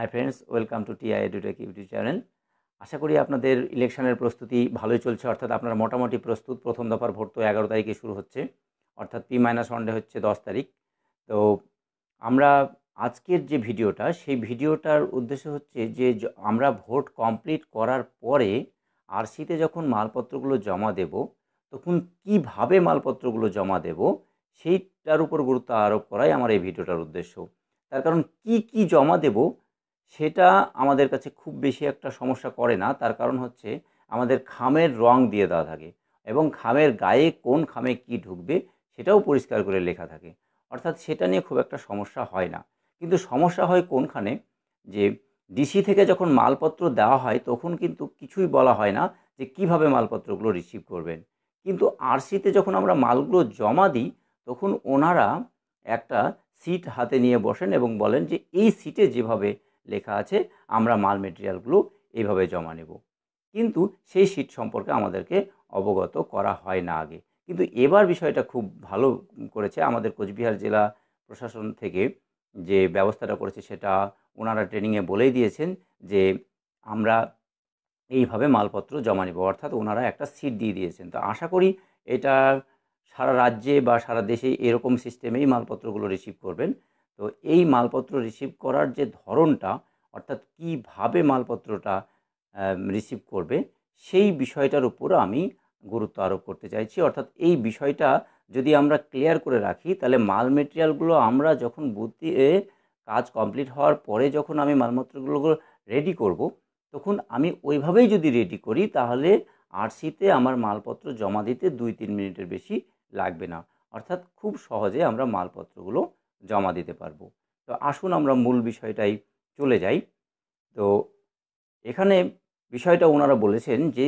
Hi friends welcome to TI Edutech YouTube channel আশা করি আপনাদের ইলেকশনের প্রস্তুতি ভালোই চলছে। অর্থাৎ আপনারা মোটামুটি প্রস্তুত। প্রথম দফার ভোট তো এগারো তারিখে শুরু হচ্ছে। অর্থাৎ পি মাইনাস ওয়ানডে হচ্ছে দশ তারিখ। তো আমরা আজকের যে ভিডিওটা, সেই ভিডিওটার উদ্দেশ্য হচ্ছে যে আমরা ভোট কমপ্লিট করার পরে আরসিতে যখন মালপত্রগুলো জমা দেব, তখন কীভাবে মালপত্রগুলো জমা দেব, সেইটার উপর গুরুত্ব আরোপ করাই আমার এই ভিডিওটার উদ্দেশ্য। তার কারণ কি কি জমা দেব সেটা আমাদের কাছে খুব বেশি একটা সমস্যা করে না। তার কারণ হচ্ছে আমাদের খামের রং দিয়ে দেওয়া থাকে এবং খামের গায়ে কোন খামে কি ঢুকবে সেটাও পরিষ্কার করে লেখা থাকে। অর্থাৎ সেটা নিয়ে খুব একটা সমস্যা হয় না। কিন্তু সমস্যা হয় কোনখানে? যে ডিসি থেকে যখন মালপত্র দেওয়া হয় তখন কিন্তু কিছুই বলা হয় না যে কীভাবে মালপত্রগুলো রিসিভ করবেন। কিন্তু আরসিতে যখন আমরা মালগুলো জমা দিই তখন ওনারা একটা সিট হাতে নিয়ে বসেন এবং বলেন যে এই সিটে যেভাবে লেখা আছে, আমরা মাল মেটেরিয়ালগুলো এইভাবে জমা নেব। কিন্তু সেই সিট সম্পর্কে আমাদেরকে অবগত করা হয় না আগে। কিন্তু এবার বিষয়টা খুব ভালো করেছে আমাদের কোচবিহার জেলা প্রশাসন থেকে, যে ব্যবস্থাটা করেছে সেটা ওনারা ট্রেনিংয়ে বলেই দিয়েছেন যে আমরা এইভাবে মালপত্র জমা নেব। অর্থাৎ ওনারা একটা সিট দিয়ে দিয়েছেন। তো আশা করি এটা সারা রাজ্যে বা সারা দেশে এরকম সিস্টেমেই মালপত্রগুলো রিসিভ করবেন। তো এই মালপত্র রিসিভ করার যে ধরনটা, অর্থাৎ কীভাবে মালপত্রটা রিসিভ করবে, সেই বিষয়টার উপর আমি গুরুত্ব আরোপ করতে চাইছি। অর্থাৎ এই বিষয়টা যদি আমরা ক্লিয়ার করে রাখি, তাহলে মাল মেটেরিয়ালগুলো আমরা যখন বুদ্ধি কাজ কমপ্লিট হওয়ার পরে যখন আমি মালপত্রগুলো রেডি করব, তখন আমি ওইভাবেই যদি রেডি করি, তাহলে আরসিতে আমার মালপত্র জমা দিতে দুই তিন মিনিটের বেশি লাগবে না। অর্থাৎ খুব সহজে আমরা মালপত্রগুলো জমা দিতে পারব। তো আসুন আমরা মূল বিষয়টাই চলে যাই। তো এখানে বিষয়টা ওনারা বলেছেন যে,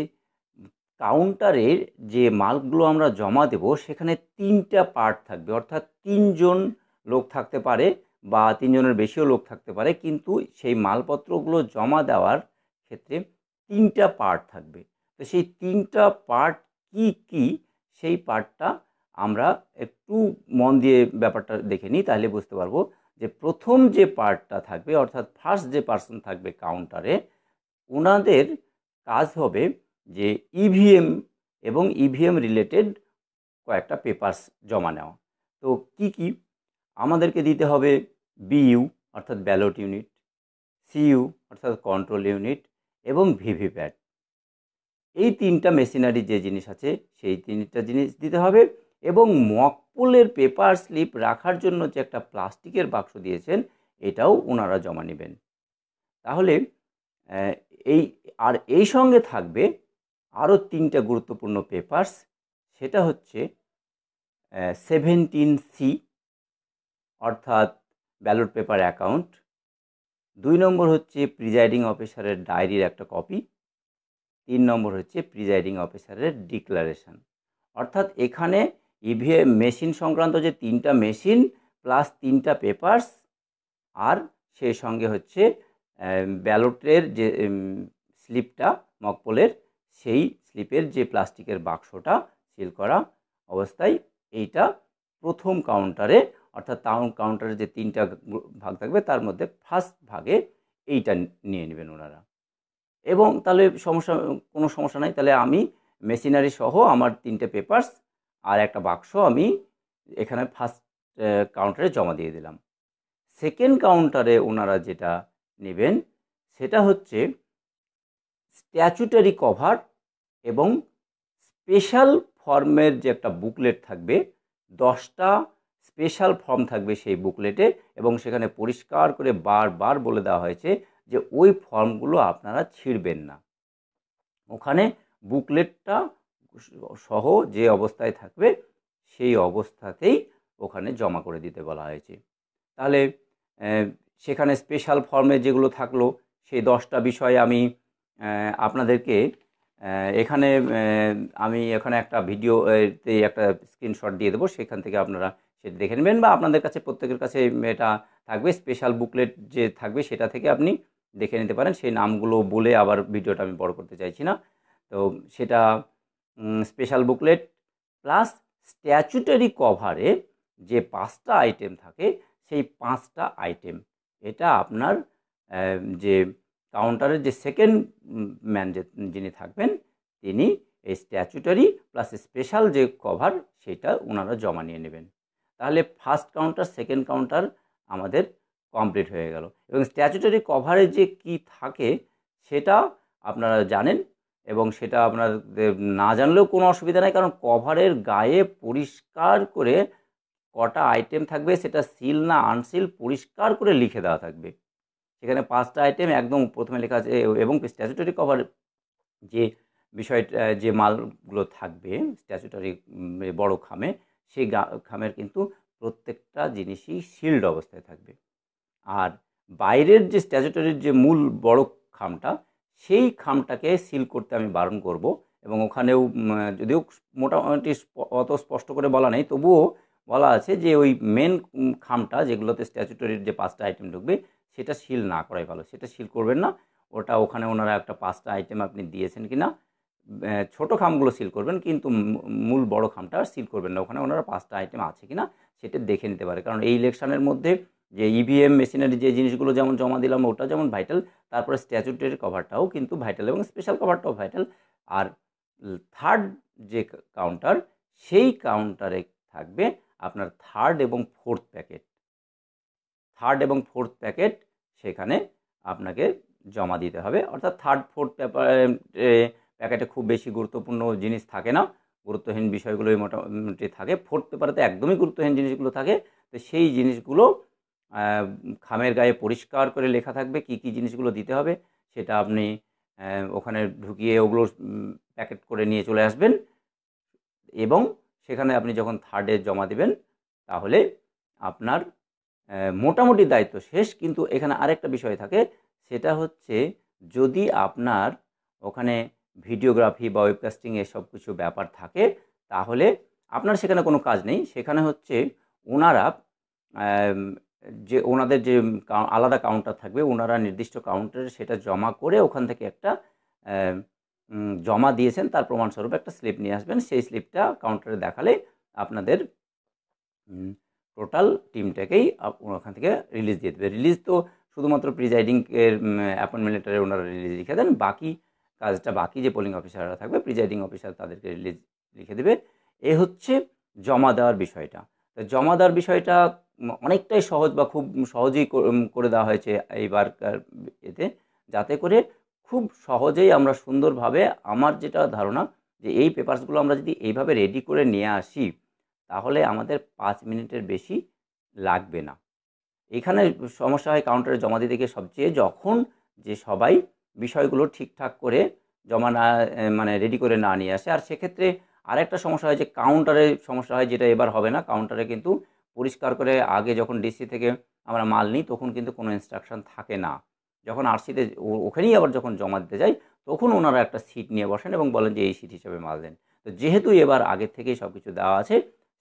কাউন্টারের যে মালগুলো আমরা জমা দেব, সেখানে তিনটা পার্ট থাকবে। অর্থাৎ তিনজন লোক থাকতে পারে বা তিনজনের বেশিও লোক থাকতে পারে, কিন্তু সেই মালপত্রগুলো জমা দেওয়ার ক্ষেত্রে তিনটা পার্ট থাকবে। তো সেই তিনটা পার্ট কি কি? সেই পার্টটা আমরা একটু মন দিয়ে ব্যাপারটা দেখে নিই, তাহলে বুঝতে পারব যে প্রথম যে পার্টটা থাকবে, অর্থাৎ ফার্স্ট যে পার্সন থাকবে কাউন্টারে ওনাদের কাজ হবে যে ইভিএম এবং ইভিএম রিলেটেড কয়েকটা পেপারস জমা নেওয়া। তো কি কি? আমাদেরকে দিতে হবে বিইউ অর্থাৎ ব্যালট ইউনিট সিইউ অর্থাৎ কন্ট্রোল ইউনিট এবং ভিভিপ্যাট এই তিনটা মেশিনারি যে জিনিস আছে, সেই তিনটা জিনিস দিতে হবে। এবং মকপুলের পেপার স্লিপ রাখার জন্য যে একটা প্লাস্টিকের বাক্স দিয়েছেন, এটাও ওনারা জমা নেবেন। তাহলে এই, আর এই সঙ্গে থাকবে আরও তিনটা গুরুত্বপূর্ণ পেপারস, সেটা হচ্ছে সেভেন্টিন সি অর্থাৎ ব্যালট পেপার অ্যাকাউন্ট। দুই নম্বর হচ্ছে প্রিজাইডিং অফিসারের ডায়েরির একটা কপি। তিন নম্বর হচ্ছে প্রিজাইডিং অফিসারের ডিক্লারেশন। অর্থাৎ এখানে ইভিএম মেশিন সংক্রান্ত যে তিনটা মেশিন প্লাস তিনটা পেপারস আর সেই সঙ্গে হচ্ছে ব্যালটের যে স্লিপটা মকপলের সেই স্লিপের যে প্লাস্টিকের বাক্সটা সিল করা অবস্থায়, এইটা প্রথম কাউন্টারে অর্থাৎ টাউন কাউন্টারে যে তিনটা ভাগ থাকবে, তার মধ্যে ফার্স্ট ভাগে এইটা নিয়ে নেবেন ওনারা। এবং তাহলে সমস্যা, কোনো সমস্যা নাই, তাহলে আমি মেশিনারি সহ আমার তিনটে পেপারস আর একটা বাক্স আমি এখানে ফার্স্ট কাউন্টারে জমা দিয়ে দিলাম। সেকেন্ড কাউন্টারে ওনারা যেটা নেবেন, সেটা হচ্ছে স্ট্যাচুটারি কভার এবং স্পেশাল ফর্মের যে একটা বুকলেট থাকবে, দশটা স্পেশাল ফর্ম থাকবে সেই বুকলেটে এবং সেখানে পরিষ্কার করে বারবার বলে দেওয়া হয়েছে যে ওই ফর্মগুলো আপনারা ছিঁড়বেন না। ওখানে বুকলেটটা সহ যে অবস্থায় থাকবে, সেই অবস্থাতেই ওখানে জমা করে দিতে বলা হয়েছে। তাহলে সেখানে স্পেশাল ফর্মে যেগুলো থাকল, সেই দশটা বিষয় আমি আপনাদেরকে এখানে আমি এখানে একটা ভিডিওতে একটা স্ক্রিনশট দিয়ে দেবো, সেখান থেকে আপনারা সেটা দেখে নেবেন বা আপনাদের কাছে, প্রত্যেকের কাছে এটা থাকবে স্পেশাল বুকলেট যে থাকবে সেটা থেকে আপনি দেখে নিতে পারেন। সেই নামগুলো বলে আবার ভিডিওটা আমি বড় করতে চাইছি না। তো সেটা স্পেশাল বুকলেট প্লাস স্ট্যাচুটারি কভারে যে পাঁচটা আইটেম থাকে, সেই পাঁচটা আইটেম এটা আপনার যে কাউন্টারের যে সেকেন্ড ম্যান যে, যিনি থাকবেন, তিনি এই স্ট্যাচুটারি প্লাস স্পেশাল যে কভার সেটা ওনারা জমা নিয়ে নেবেন। তাহলে ফার্স্ট কাউন্টার সেকেন্ড কাউন্টার আমাদের কমপ্লিট হয়ে গেল। এবং স্ট্যাচুটারি কভারে যে কি থাকে, সেটা আপনারা জানেন এবং সেটা আপনার না জানলেও কোনো অসুবিধা নাই, কারণ কভারের গায়ে পরিষ্কার করে কটা আইটেম থাকবে সেটা সিল না আনসিল পরিষ্কার করে লিখে দেওয়া থাকবে। সেখানে পাঁচটা আইটেম একদম প্রথমে লেখা আছে, এবং স্ট্যাচুটারি কভার যে বিষয়টা, যে মালগুলো থাকবে স্ট্যাচুটারি বড় খামে, সেই খামের কিন্তু প্রত্যেকটা জিনিসই সিল্ড অবস্থায় থাকবে। আর বাইরের যে স্ট্যাচুটারির যে মূল বড় খামটা সেই খামটাকে সিল করতে আমি বারণ করব এবং ওখানেও যদিও মোটামুটি অত স্পষ্ট করে বলা নেই, তবুও বলা আছে যে ওই মেন খামটা যেগুলোতে স্ট্যাচুটরির যে পাঁচটা আইটেম ঢুকবে, সেটা সিল না করাই ভালো। সেটা সিল করবেন না, ওটা ওখানে ওনারা একটা পাঁচটা আইটেম আপনি দিয়েছেন কি না ছোটো খামগুলো সিল করবেন, কিন্তু মূল বড় খামটা সিল করবেন না। ওখানে ওনারা পাঁচটা আইটেম আছে কি না সেটা দেখে নিতে পারে। কারণ এই ইলেকশনের মধ্যে যে ইভিএম মেশিনারি যে জিনিসগুলো যেমন জমা দিলাম, ওটা যেমন ভাইটাল তারপরে স্ট্যাচুটের কভারটাও কিন্তু ভাইটাল এবং স্পেশাল কভারটাও ভাইটাল আর থার্ড যে কাউন্টার সেই কাউন্টারে থাকবে আপনার থার্ড এবং ফোর্থ প্যাকেট থার্ড এবং ফোর্থ প্যাকেট সেখানে আপনাকে জমা দিতে হবে। অর্থাৎ থার্ড ফোর্থ পেপার প্যাকেটে খুব বেশি গুরুত্বপূর্ণ জিনিস থাকে না। গুরুত্বহীন বিষয়গুলোই মোটামুটি থাকে। ফোর্থ পেপারেতে একদমই গুরুত্বহীন জিনিসগুলো থাকে। তো সেই জিনিসগুলো খামের গায়ে পরিষ্কার করে লেখা থাকবে কি কি জিনিসগুলো দিতে হবে, সেটা আপনি ওখানে ঢুকিয়ে ওগুলো প্যাকেট করে নিয়ে চলে আসবেন। এবং সেখানে আপনি যখন থার্ডে জমা দেবেন, তাহলে আপনার মোটামুটি দায়িত্ব শেষ। কিন্তু এখানে আরেকটা বিষয় থাকে, সেটা হচ্ছে যদি আপনার ওখানে ভিডিওগ্রাফি বা ওয়েবকাস্টিং এসব কিছু ব্যাপার থাকে, তাহলে আপনার সেখানে কোনো কাজ নেই। সেখানে হচ্ছে ওনারা যে ওনাদের যে আলাদা কাউন্টার থাকবে, ওনারা নির্দিষ্ট কাউন্টারে সেটা জমা করে ওখান থেকে একটা জমা দিয়েছেন। তার প্রমাণস্বরূপ একটা স্লিপ নিয়ে আসবেন। সেই স্লিপটা কাউন্টারে দেখালে আপনাদের টোটাল টিমটাকেই ওখান থেকে রিলিজ দিয়ে দেবে। রিলিজ তো শুধুমাত্র প্রিজাইডিং এর অ্যাপয়েন্টমেন্ট লেটারে ওনারা রিলিজ লিখে দেন। বাকি কাজটা, বাকি যে পোলিং অফিসাররা থাকবে প্রিজাইডিং অফিসার তাদেরকে রিলিজ লিখে দেবে। এ হচ্ছে জমা দেওয়ার বিষয়টা। তো জমা দেওয়ার বিষয়টা অনেকটাই সহজ বা খুব সহজেই করে দেওয়া হয়েছে এইবারকার এতে, যাতে করে খুব সহজেই আমরা সুন্দরভাবে আমার যেটা ধারণা যে এই পেপারসগুলো আমরা যদি এইভাবে রেডি করে নিয়ে আসি, তাহলে আমাদের পাঁচ মিনিটের বেশি লাগবে না। এখানে সমস্যা হয় কাউন্টারে জমা দিতে গিয়ে সবচেয়ে যখন যে সবাই বিষয়গুলো ঠিকঠাক করে জমা না মানে রেডি করে না নিয়ে আসে। আর সেক্ষেত্রে আরেকটা সমস্যা হয় যে কাউন্টারে সমস্যা হয় যেটা এবার হবে না, কাউন্টারে কিন্তু পরিষ্কার করে আগে যখন ডিসি থেকে আমরা মাল নিই, তখন কিন্তু কোনো ইনস্ট্রাকশন থাকে না। যখন আরসিতে ওখানেই আবার যখন জমা দিতে যাই, তখন ওনারা একটা সিট নিয়ে বসেন এবং বলেন যে এই সিট হিসেবে মাল দেন। তো যেহেতু এবার আগের থেকেই সব কিছু দেওয়া আছে,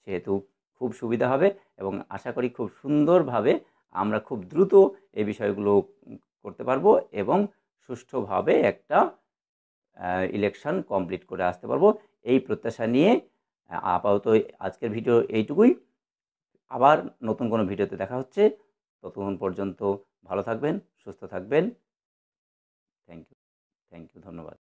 সেহেতু খুব সুবিধা হবে এবং আশা করি খুব সুন্দরভাবে আমরা খুব দ্রুত এই বিষয়গুলো করতে পারব এবং সুষ্ঠুভাবে একটা ইলেকশন কমপ্লিট করে আসতে পারব। এই প্রত্যাশা নিয়ে আপাতত আজকের ভিডিও এইটুকুই। আবার নতুন কোনো ভিডিওতে দেখা হচ্ছে। ততক্ষণ পর্যন্ত ভালো থাকবেন, সুস্থ থাকবেন। থ্যাংক ইউ থ্যাংক ইউ ধন্যবাদ।